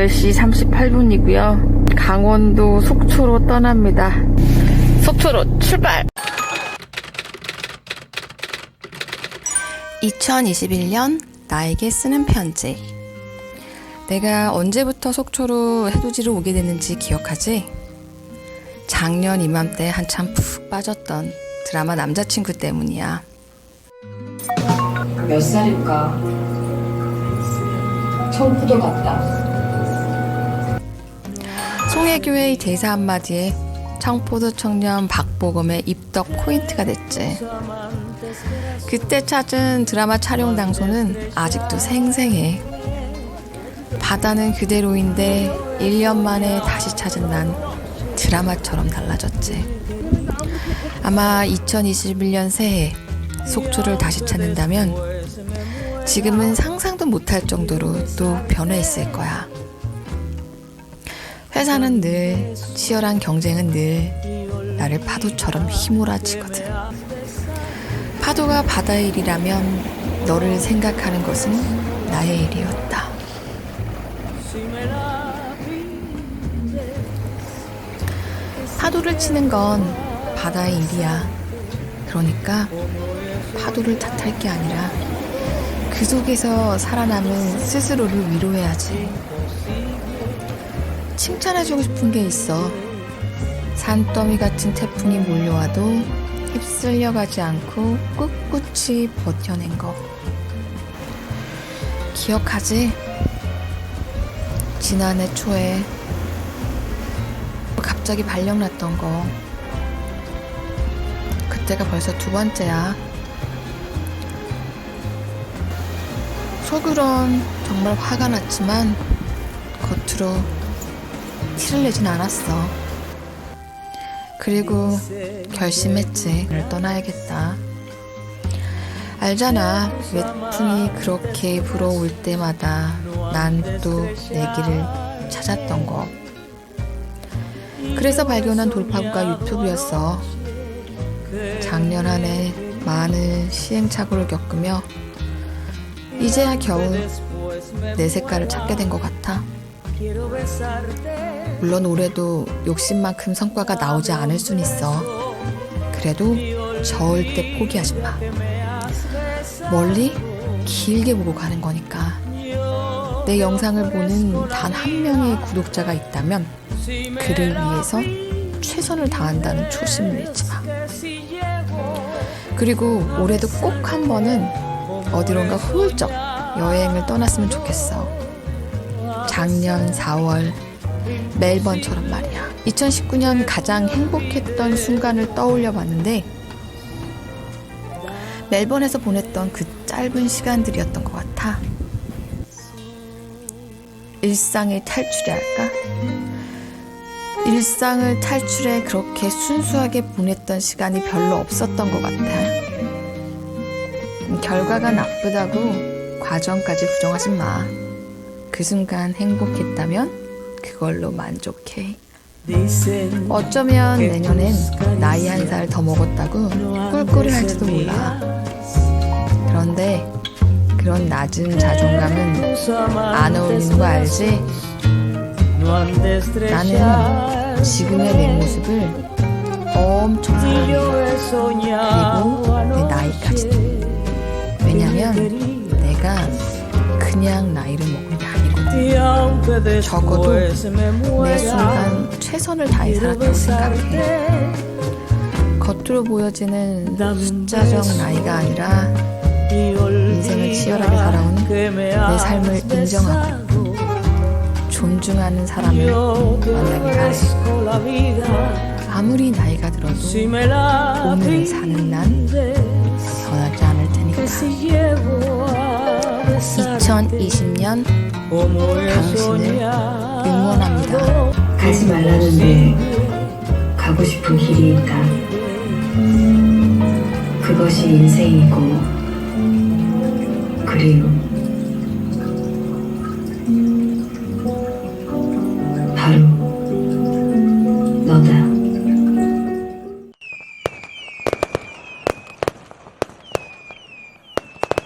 10시 38분이고요. 강원도 속초로 떠납니다. 속초로 출발! 2021년 나에게 쓰는 편지. 내가 언제부터 속초로 해돋이를 오게 됐는지 기억하지? 작년 이맘때 한참 푹 빠졌던 드라마 남자친구 때문이야. 몇 살일까? 청포도 같다. 송혜교의 대사 한마디에 청포도 청년 박보검의 입덕 포인트가 됐지. 그때 찾은 드라마 촬영 장소는 아직도 생생해. 바다는 그대로인데 1년 만에 다시 찾은 난 드라마처럼 달라졌지. 아마 2021년 새해 속초를 다시 찾는다면 지금은 상상도 못할 정도로 또 변해 있을 거야. 회사는 늘, 치열한 경쟁은 늘 나를 파도처럼 휘몰아치거든. 파도가 바다의 일이라면 너를 생각하는 것은 나의 일이었다. 파도를 치는 건 바다의 일이야. 그러니까 파도를 탓할 게 아니라 그 속에서 살아남은 스스로를 위로해야지. 칭찬해주고 싶은 게 있어. 산더미 같은 태풍이 몰려와도 휩쓸려 가지 않고 꿋꿋이 버텨낸 거. 기억하지? 지난해 초에 갑자기 발령났던 거. 그때가 벌써 두 번째야. 속으론 정말 화가 났지만 겉으로 티를 내진 않았어. 그리고 결심했지. 를 떠나야겠다. 알잖아. 외풍이 그렇게 불어올 때마다 난 또 내 길을 찾았던 거. 그래서 발견한 돌파구가 유튜브였어. 작년 한 해 많은 시행착오를 겪으며 이제야 겨우 내 색깔을 찾게 된 것 같아. 물론 올해도 욕심만큼 성과가 나오지 않을 순 있어. 그래도 절대 포기하지 마. 멀리 길게 보고 가는 거니까. 내 영상을 보는 단 한 명의 구독자가 있다면 그를 위해서 최선을 다한다는 초심을 잃지 마. 그리고 올해도 꼭 한 번은 어디론가 훌쩍 여행을 떠났으면 좋겠어. 작년 4월 멜번처럼 말이야. 2019년 가장 행복했던 순간을 떠올려 봤는데 멜번에서 보냈던 그 짧은 시간들이었던 것 같아. 일상의 탈출이랄까? 일상을 탈출해 그렇게 순수하게 보냈던 시간이 별로 없었던 것 같아. 결과가 나쁘다고 과정까지 부정하지 마. 그 순간 행복했다면 그걸로 만족해. 어쩌면 내년엔 나이 한 살 더 먹었다고 꿀꿀이 할지도 몰라. 그런데 그런 낮은 자존감은 안 어울리는 거 알지? 나는 지금의 내 모습을 엄청 사랑해. 그리고 내 나이까지도. 왜냐면 내가 그냥 나이를 먹은 게 아니거든. 적어도 내 순간 최선을 다해 살았다고 생각해. 겉으로 보여지는 숫자적 나이가 아니라 인생을 치열하게 살아온 내 삶을 인정하고 존중하는 사람을 만나길 바래. 아무리 나이가 들어도 오늘을 사는 난 변하지 않을 테니까. 2020년 당신을 응원합니다. 가지 말라는데 가고 싶은 길이 있다. 그것이 인생이고 그리움. 바로 너다.